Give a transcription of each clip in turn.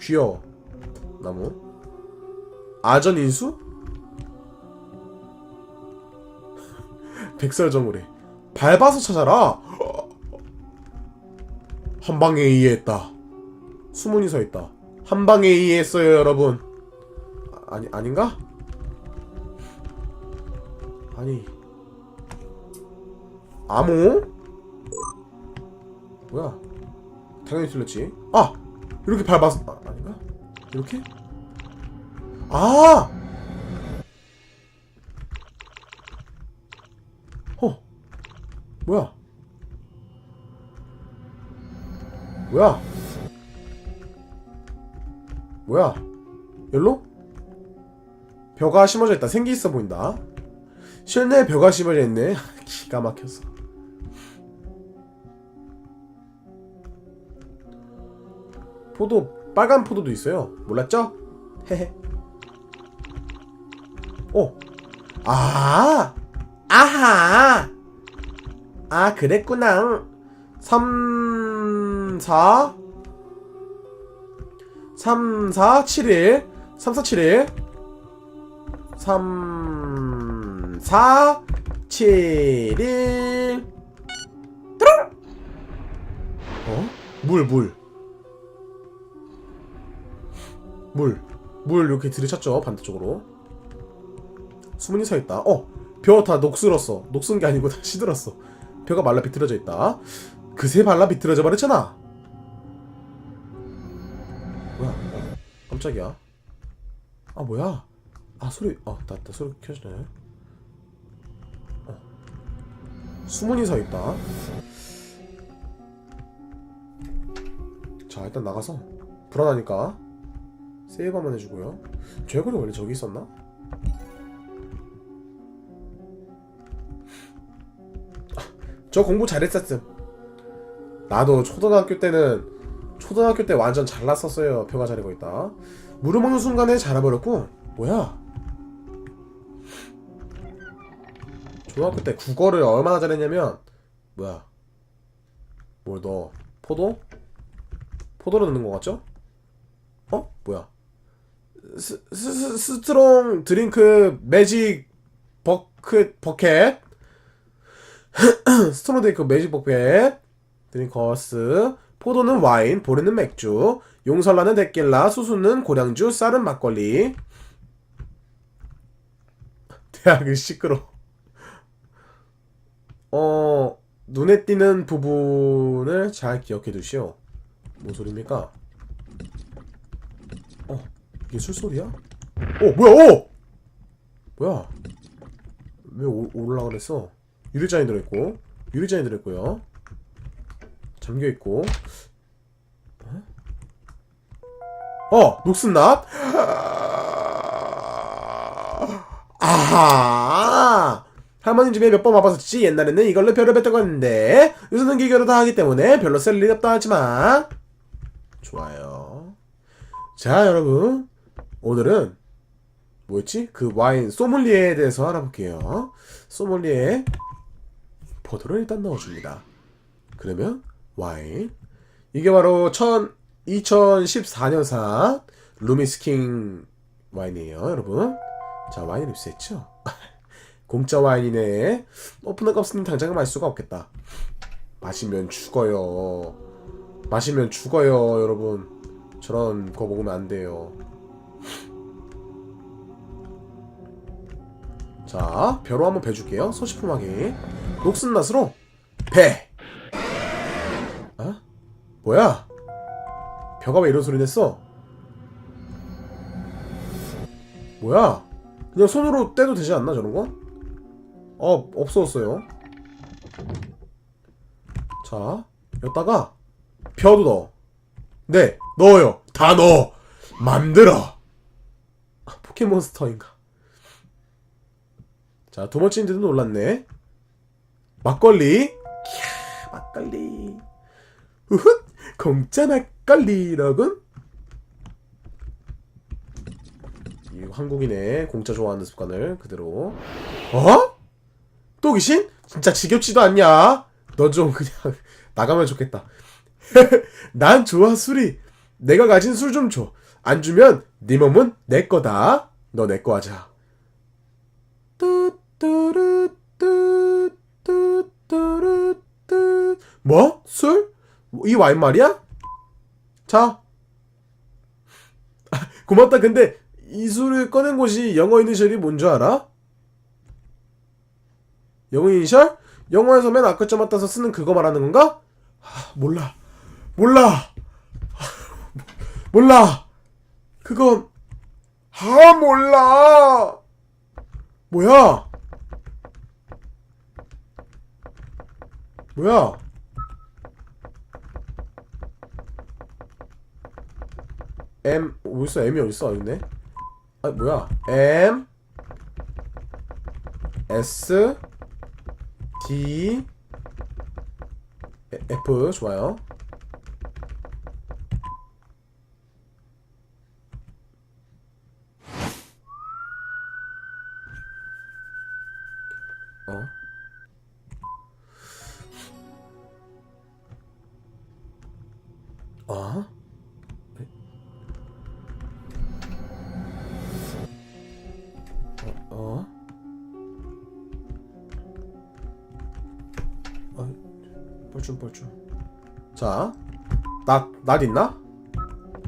귀여워 나무 아전 인수? 백설정우래 밟아서 찾아라 한 방에 의해했다 수문이 서있다 한 방에 의해했어요 여러분 아, 아니 아닌가? 아니 암호? 뭐야 당연히 틀렸지 아! 이렇게 아닌가? 이렇게? 아! 어 뭐야? 뭐야? 뭐야? 열로? 벼가 심어져 있다. 생기 있어 보인다. 실내에 벼가 심어져 있네. 기가 막혔어 포도 빨간 포도도 있어요. 몰랐죠? 헤헤. 어. 아. 아하. 아 그랬구나. 3 4 3 4 7 1 3 4 7 1 3 4 7 1 어? 물, 물. 물. 물 이렇게 들이쳤죠, 반대쪽으로. 수문이 서 있다. 어! 벼 다 녹슬었어. 녹슨 게 아니고 다 시들었어. 벼가 말라 비틀어져 있다. 그새 발라 비틀어져 버렸잖아. 뭐야? 어, 깜짝이야. 아, 뭐야? 아, 소리, 어, 나, 나 소리 켜지네. 어. 수문이 서 있다. 자, 일단 나가서 불안하니까 세이브 한번 해주고요. 죄골이 원래 저기 있었나? 아, 저 공부 잘했었음. 나도 초등학교 때는 초등학교 때 완전 잘났었어요. 표가 자리고 있다. 물을 먹는 순간에 자라버렸고 뭐야? 초등학교 때 국어를 얼마나 잘했냐면 뭐야? 뭘 넣어? 포도? 포도로 넣는 거 같죠? 어? 뭐야? 스, 스, 스, 스트롱 드링크 매직 버크 버켓. 스트롱 드링크 매직 버켓. 드링커스. 포도는 와인 보르는 맥주. 용설라는 데킬라 수수는 고량주 쌀은 막걸리. 대학은 시끄러 어 눈에 띄는 부분을 잘 기억해 두시오. 뭔 소리입니까? 어, 이게 술소리야? 어, 뭐야, 어! 뭐야? 왜 오, 올라 그랬어? 유리잔이 들어있고, 유리잔이 들어있고요. 잠겨있고, 어? 어, 녹슨납? 아하! 할머니 집에 몇 번 와봤었지. 옛날에는 이걸로 별을 뱉던 건데, 요새는 기계로 다 하기 때문에 별로 쓸 일이 없다 하지만, 좋아요. 자, 여러분. 오늘은 뭐였지? 그 와인 소믈리에에 대해서 알아볼게요. 소믈리에 포도를 일단 넣어줍니다. 그러면 와인 이게 바로 1 2014년산 루미스킹 와인이에요, 여러분. 자, 와인 입수했죠? 공짜 와인이네. 오픈한 값은 당장은 마실 수가 없겠다. 마시면 죽어요. 마시면 죽어요, 여러분. 저런 거 먹으면 안 돼요. 자, 벼로 한번 배줄게요. 소시품하게. 녹슨 낫으로 배. 어? 뭐야? 벼가 왜 이런 소리 냈어? 뭐야? 그냥 손으로 떼도 되지 않나 저런 거? 어, 없어졌어요. 자, 여기다가 벼도 넣어. 네, 넣어요. 다 넣어. 만들어. 아, 포켓몬스터인가? 자, 두 번째인데도 놀랐네. 막걸리. 캬, 막걸리. 우훗, 공짜 막걸리라군? 이 한국인의 공짜 좋아하는 습관을 그대로. 어? 또 귀신? 진짜 지겹지도 않냐? 너 좀 그냥 나가면 좋겠다. 난 좋아 술이 내가 가진 술 좀 줘. 안 주면 네 몸은 내 거다. 너 내 거 하자. 뭐? 술? 이 와인 말이야? 자. 아, 고맙다. 근데 이 술을 꺼낸 곳이 영어 이니셜이 뭔 줄 알아? 영어 이니셜? 영어에서 맨 아까점 따서 쓰는 그거 말하는 건가? 하, 몰라. 몰라. 몰라. 그건 아 몰라. 뭐야? 뭐야? M 어딨어? M이 어딨어? 있네. 아 뭐야? M S D 에- F 좋아요. 나, 날 있나?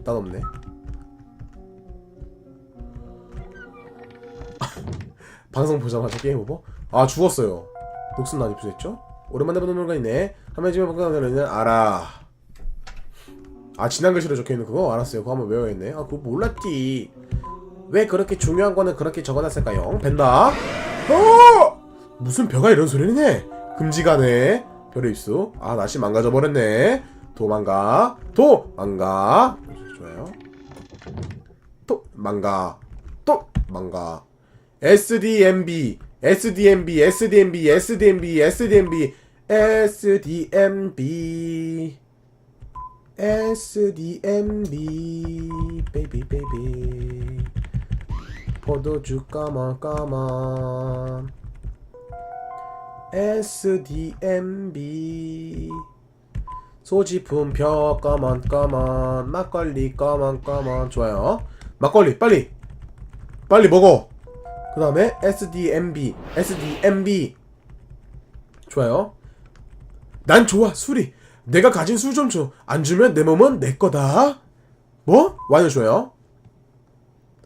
난 없네 방송 보자마자 게임 오버? 아 죽었어요 녹슨 난 입수했죠? 오랜만에 보는 물건 있네 한번 집에 볼까 하면 알아 아 지난 글씨로 적혀있는 그거? 알았어요 그거 한번 외워야겠네 아 그거 몰랐지 왜 그렇게 중요한 거는 그렇게 적어놨을까요? 벤다 어! 무슨 벼가 이런 소리를 해 금지가네 별의 입수 아 날씨 망가져 버렸네 도망가 도망가 좋아요 또 망가 또 망가 SDMB SDMB SDMB SDMB SDMB SDMB SDMB 베이비 베이비 포도주 까만 까만 SDMB 소지품 벼 까만 까만. 막걸리 까만 까만. 좋아요. 막걸리 빨리. 빨리 먹어. 그 다음에 SDMB SDMB 좋아요. 난 좋아 술이. 내가 가진 술 좀 줘. 안 주면 내 몸은 내 거다. 뭐? 와인을 줘요.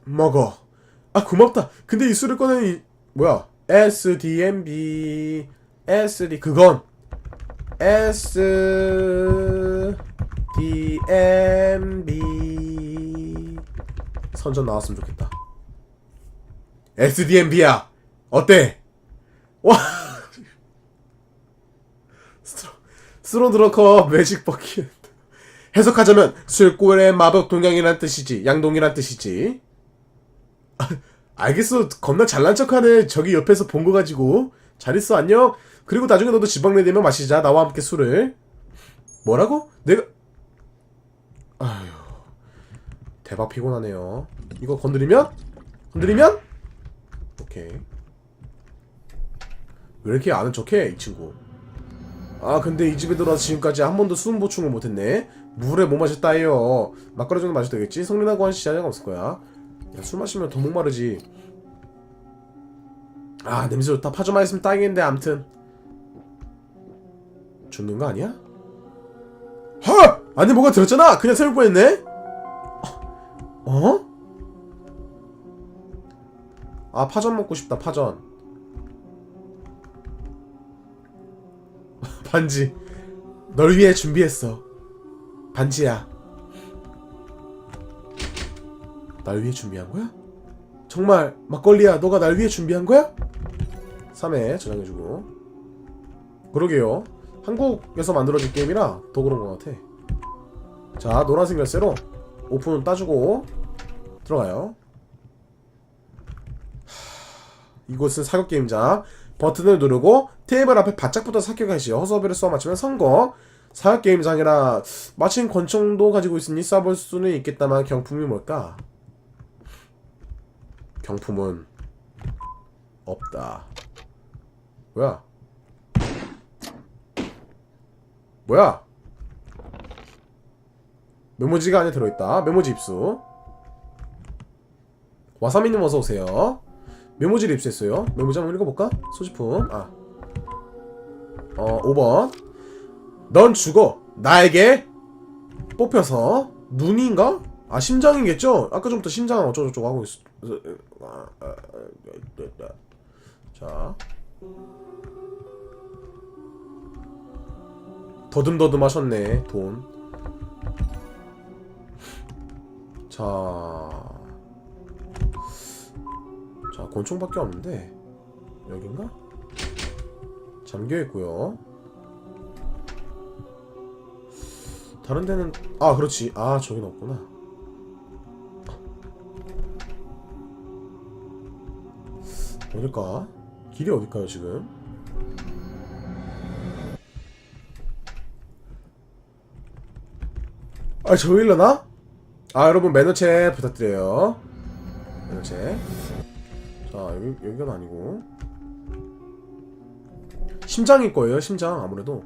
먹어. 아 고맙다. 근데 이 술을 이 뭐야? SDMB SD 그건 SDMB 선전 나왔으면 좋겠다. SDMB야. 어때? 와. 스트로 스로 드러커 매직 버킷. 해석하자면 술골의 마법 동양이란 뜻이지 양동이란 뜻이지. 아, 알겠어. 겁나 잘난 척하네. 저기 옆에서 본 거 가지고. 잘 있어. 안녕 그리고 나중에 너도 지방내 되면 마시자. 나와 함께 술을. 뭐라고? 내가 아휴 대박 피곤하네요. 이거 건드리면? 건드리면? 오케이. 왜 이렇게 아는 척해 이 친구? 아 근데 이 집에 들어와서 지금까지 한 번도 수분 보충을 못했네. 물에 못 마셨다해요. 막걸리 정도 마셔도 되겠지? 성민하고 한 시간이 없을 거야. 야, 술 마시면 더 목마르지. 아 냄새 좋다. 파주만 있으면 딱인데 암튼 죽는 거 아니야? 하! 안에 뭐가 들었잖아 그냥 세울 뻔했네 어? 아 파전 먹고 싶다 파전 반지 널 위해 준비했어 반지야 날 위해 준비한 거야? 정말 막걸리야 너가 날 위해 준비한 거야? 3회 저장해주고 그러게요 한국에서 만들어진 게임이라 더 그런 것 같아 자 노란색 열쇠로 오픈 따주고 들어가요 하, 이곳은 사격 게임장 버튼을 누르고 테이블 앞에 바짝부터 사격하시오 허수아비를 쏘아 맞추면 성공 사격 게임장이라 마침 권총도 가지고 있으니 쏴볼 수는 있겠다만 경품이 뭘까? 경품은 없다. 뭐야? 뭐야? 메모지가 안에 들어있다. 메모지 입수. 와사미님 어서 오세요. 메모지를 입수했어요. 메모지 한번 읽어볼까? 소지품. 아. 어, 5번. 넌 죽어. 나에게 뽑혀서 눈인가? 아 심장이겠죠? 아까 전부터 심장 어쩌고저쩌고 하고 있어. 아, 아, 아, 자. 더듬더듬 하셨네 돈. 자. 자 권총밖에 없는데 여긴가? 잠겨 있고요. 다른 데는 아 그렇지 아 저긴 없구나 어딜까 길이 어딜까요 지금 아 저일러나 아 여러분 매너체 부탁드려요 매너체 자 여기 여기가 아니고 심장일 거예요 심장 아무래도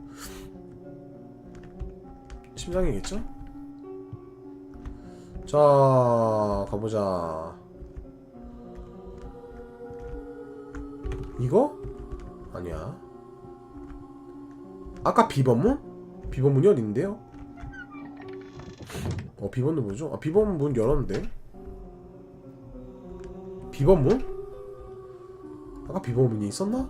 심장이겠죠? 자, 가보자. 이거? 아니야. 아까 비번문? 비번문이 어딘데요? 어, 비번문 뭐죠? 아, 비번문 문 열었는데? 비번 문? 아까 비번 문이 있었나?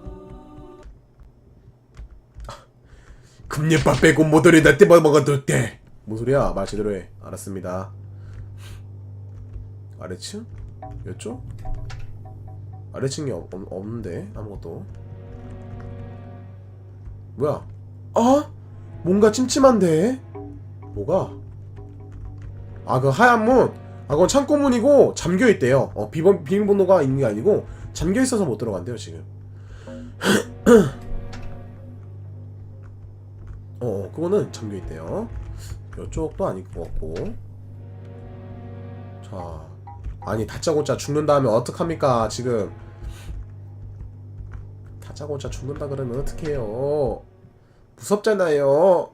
금예밥 빼고 모델이 먹어도 돼. 뭔 소리야? 말 제대로 해. 알았습니다. 아래층? 였죠? 아래층이 없, 없, 없는데 아무것도. 뭐야? 아? 뭔가 찜찜한데? 뭐가? 아 그 하얀 문. 아 그건 창고 문이고 잠겨 있대요. 어 비번 비밀번호가 있는 게 아니고 잠겨 있어서 못 들어간대요 지금. 어, 어, 그거는 잠겨 있대요. 이쪽도 아닐 것 같고. 자, 아니 다짜고짜 죽는다 하면 어떡합니까? 지금 다짜고짜 죽는다 그러면 어떡해요? 무섭잖아요.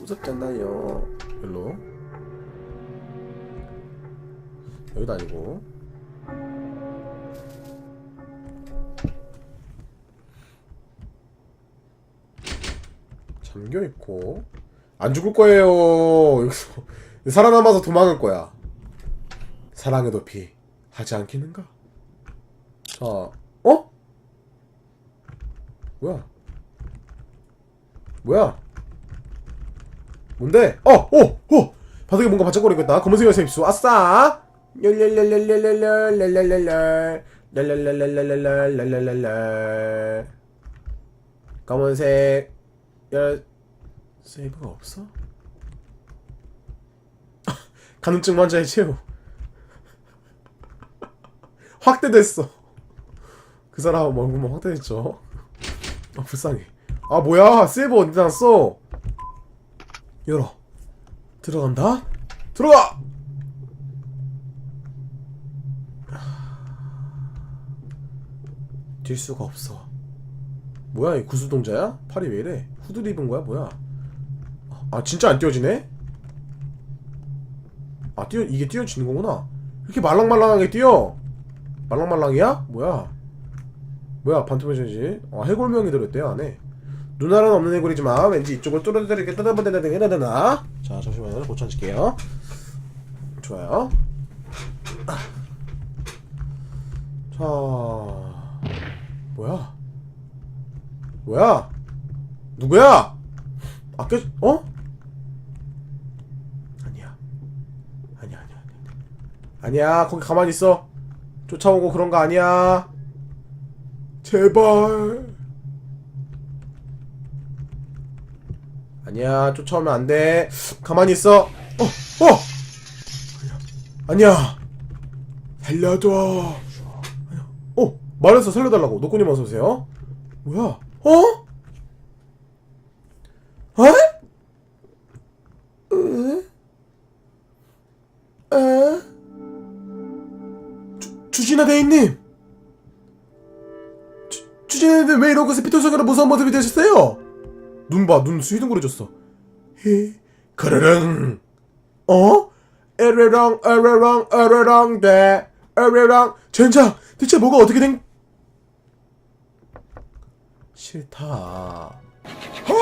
무섭잖아요. 별로. 여기도 아니고. 잠겨 있고 안 죽을 거예요. 여기서 살아남아서 도망갈 거야. 사랑의 높이 하지 않겠는가? 자, 어? 뭐야? 뭐야? 뭔데? 어, 오, 오. 바닥에 뭔가 반짝거리고 있다. 검은색 열쇠 입수. 아싸. 랄랄랄랄랄랄랄랄랄랄랄. 랄랄랄랄랄랄랄랄랄랄. 검은색 열 세이브가 없어? 가능증 환자의 최후 확대됐어 그 사람 얼굴만 확대됐죠 아 불쌍해 아 뭐야 세이브 어디 놨어 열어 들어간다 들어가 뛸 수가 없어 뭐야 이 구수동자야? 팔이 왜 이래? 후드 입은 거야 뭐야? 아 진짜 안 띄워지네? 아 띄워 이게 띄워지는 거구나 이렇게 말랑말랑하게 뛰어 말랑말랑이야? 뭐야 뭐야 반투명이지 아 해골명이 들었대요 안에 눈알은 없는 해골이지만 왠지 이쪽을 뚫어드리게 뜯어보내야 되나 자 잠시만요 고쳐 앉을게요 좋아요 아. 자 뭐야? 뭐야? 누구야? 아껴 어? 아니야. 아니야 아니야 아니야. 아니야 거기 가만히 있어. 쫓아오고 그런 거 아니야. 제발. 아니야 쫓아오면 안 돼. 가만히 있어. 어 어! 아니야. 어 말해서 살려달라고 노꾸님 어서 오세요 뭐야 어? 에? 으? 에? 주, 주진아 대인님! 주, 주진아 대인님 왜 이러고 스피터 속으로 무서운 모습이 되셨어요? 눈 봐, 눈 휘둥그레졌어. 에, 그르릉 어? 에레랑 에레랑 에레랑 대 에레랑 젠장 대체 뭐가 어떻게 된 싫다 아, 음,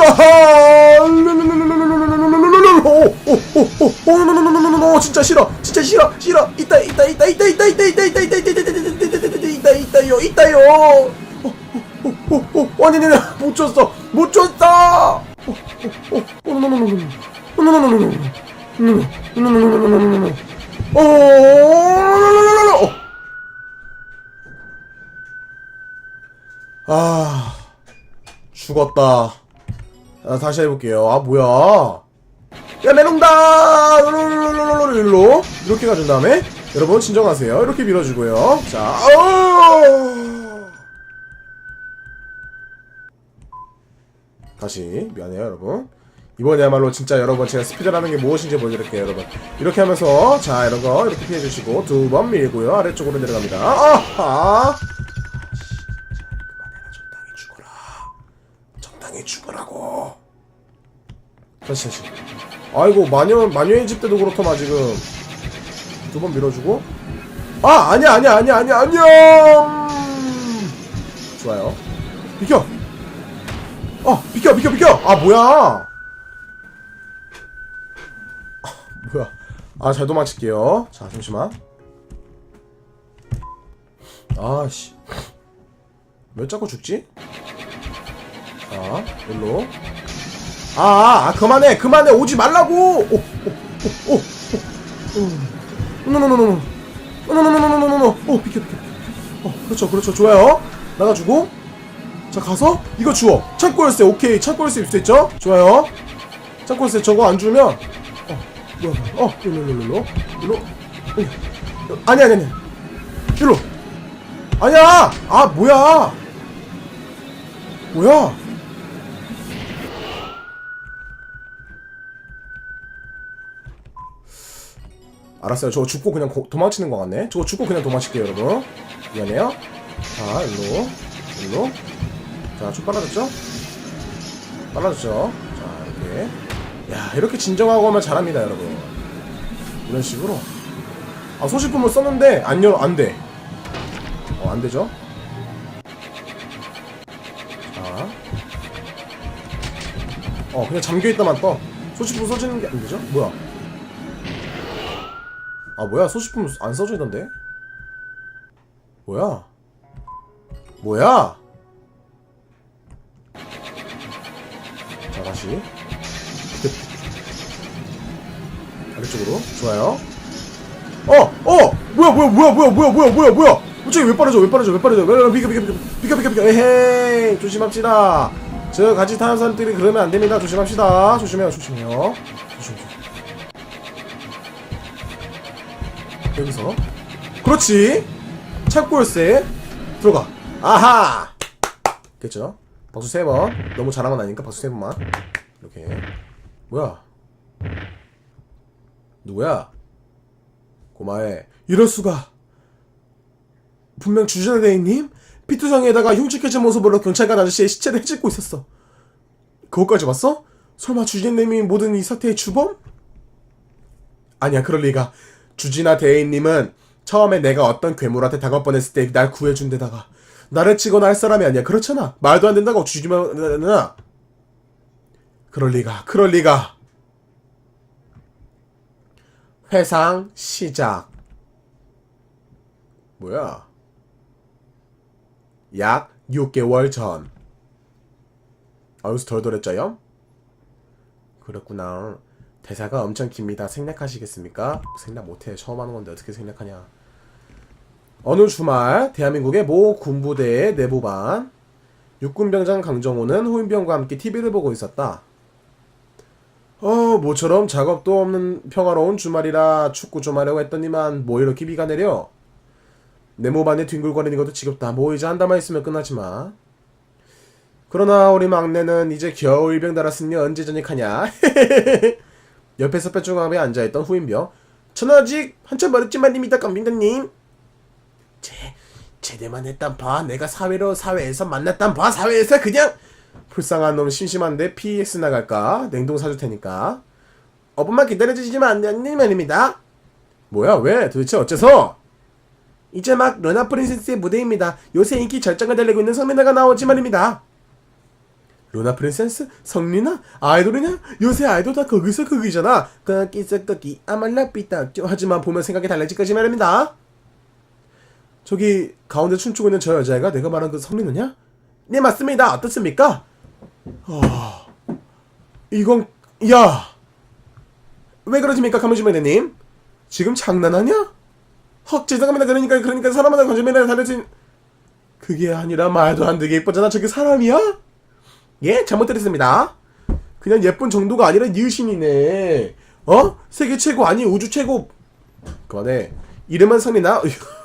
아하! 오, 진짜 싫어, 진짜 싫어, 싫어. 있다, 있다, 있다, 있다, 있다, 있다, 있다, 있다, 있다, 있다, 있다, 있다, 있다, 있다, 있다요, 있다요. 오, 오, 오, 아니, 아니, 못 줬어, 못 줬어. 오, 아, 죽었다. 아, 다시 해볼게요. 아, 뭐야. 야, 메롱다! 일로. 이렇게 가준 다음에, 여러분, 진정하세요. 이렇게 밀어주고요. 자, 어 다시, 미안해요, 여러분. 이번에야말로 진짜 여러분 제가 스피드라는 게 무엇인지 보여드릴게요, 여러분. 이렇게 하면서, 자, 이런 거 이렇게 피해주시고, 두 번 밀고요. 아래쪽으로 내려갑니다. 아하! 그만해라, 적당히 죽어라. 적당히 죽으라고. 다시 다시. 아이고 마녀 마녀의 집 때도 그렇더만 지금 두 번 밀어주고. 아 아니야 아니야 아니야 아니야 안녕. 좋아요. 비켜. 어 비켜 비켜 비켜. 아 뭐야? 아, 뭐야? 아 잘 도망칠게요. 자 잠시만. 아씨. 왜 자꾸 죽지? 자 일로. 아, 아, 아, 그만해, 그만해, 오지 말라고! 오, 오, 오, 오, 오. 노노노노노. 노노노노노노노. 오, 비켜, 비켜, 비켜. 어, 그렇죠, 그렇죠, 좋아요. 나가주고. 자, 가서, 이거 주워. 창고 열쇠, 오케이. 창고 열쇠 입수했죠? 좋아요. 창고 열쇠 저거 안 주면, 어, 뭐야. 어, 일로, 일로, 일로. 일로. 아니, 아니, 아니. 일로. 아니야! 아, 뭐야! 뭐야! 알았어요. 저거 죽고 그냥 고- 도망치는 것 같네. 저거 죽고 그냥 도망칠게요, 여러분. 미안해요. 자, 일로, 일로. 자, 좀 빨라졌죠? 빨라졌죠? 자, 이렇게. 야, 이렇게 진정하고 하면 잘합니다, 여러분. 이런 식으로. 아, 소지품을 썼는데, 안 열, 안 돼. 어, 안 되죠? 자. 어, 그냥 잠겨있다만 떠. 소지품 써지는 게 안 되죠? 뭐야? 아 뭐야? 소지품 안 써져 있던데? 뭐야? 뭐야? 자 다시. 아래쪽으로. 좋아요. 어! 어! 뭐야 뭐야 뭐야 뭐야 뭐야 뭐야 뭐야 뭐야! 갑자기 왜 빠르죠? 왜 빠르죠? 왜 빠르죠? 왜 비켜 비켜 비켜 비켜 비켜 비켜. 에헤이! 조심합시다. 저 같이 타는 사람들이 그러면 안 됩니다. 조심합시다. 조심해요 조심해요 조심 조심 여기서. 그렇지. 창고 열쇠 들어가. 아하! 됐죠? 박수 세번. 너무 잘한 건 아니니까 박수 세 번만. 이렇게. 뭐야? 누구야? 고마해. 이럴 수가. 분명 주전의 대행님? 피투성에다가 흉측해진 모습으로 경찰관 아저씨의 시체를 해집고 있었어. 그것까지 봤어? 설마 주진님이 모든 이 사태의 주범? 아니야 그럴 리가 주진아 대인님은 처음에 내가 어떤 괴물한테 당할 뻔했을 때 날 구해준 데다가 나를 치거나 할 사람이 아니야. 그렇잖아. 말도 안 된다고 주지마 나 그럴 리가 그럴 리가. 회상 시작. 뭐야? 약 6개월 전. 아, 여기서 덜덜했죠요? 그렇구나 대사가 엄청 깁니다. 생략하시겠습니까? 생략 못해. 처음 하는 건데 어떻게 생략하냐. 어느 주말 대한민국의 모 군부대의 내부반 육군병장 강정호는 호인병과 함께 TV를 보고 있었다. 어, 모처럼 작업도 없는 평화로운 주말이라 축구 좀 하려고 했더니만 뭐 이렇게 비가 내려. 네모반에 뒹굴거리는 것도 지겹다. 뭐 이제 한다만 있으면 끝나지만. 그러나 우리 막내는 이제 겨우 일병 달았으니 언제 전역하냐. 옆에서 뼈조각에 앉아있던 후임병 천하직 한참 멀었지만입니다 깜빙가님 제 제대만 했단 봐 내가 사회로 사회에서 만났단 봐 사회에서 그냥 불쌍한 놈 심심한데 PS 나갈까? 냉동 사줄 테니까. 어 분만 기다려주시면 안 되는 말입니다. 뭐야 왜? 도대체 어째서? 이제 막 러나 프린세스의 무대입니다. 요새 인기 절정을 달리고 있는 성민아가 나오지 말입니다. 루나 프린세스? 성리나? 아이돌이냐? 요새 아이돌 다 거기서 거기잖아. 거기서 거기 아말라 삐딱 하지만 보면 생각이 달라질 것이 말입니다. 저기 가운데 춤추고 있는 저 여자애가 내가 말한 그 성리느냐? 네 맞습니다. 어떻습니까? 아 이건 야 왜 그러십니까 가무시매님 지금 장난하냐? 헉 죄송합니다 그러니까 그러니까 사람마다 거짓말이 다르진 그게 아니라 말도 안 되게 예쁘잖아 저게 사람이야? 예 잘못드렸습니다. 그냥 예쁜 정도가 아니라 유신이네. 어? 세계 최고 아니 우주 최고. 그만해. 이름은 성리나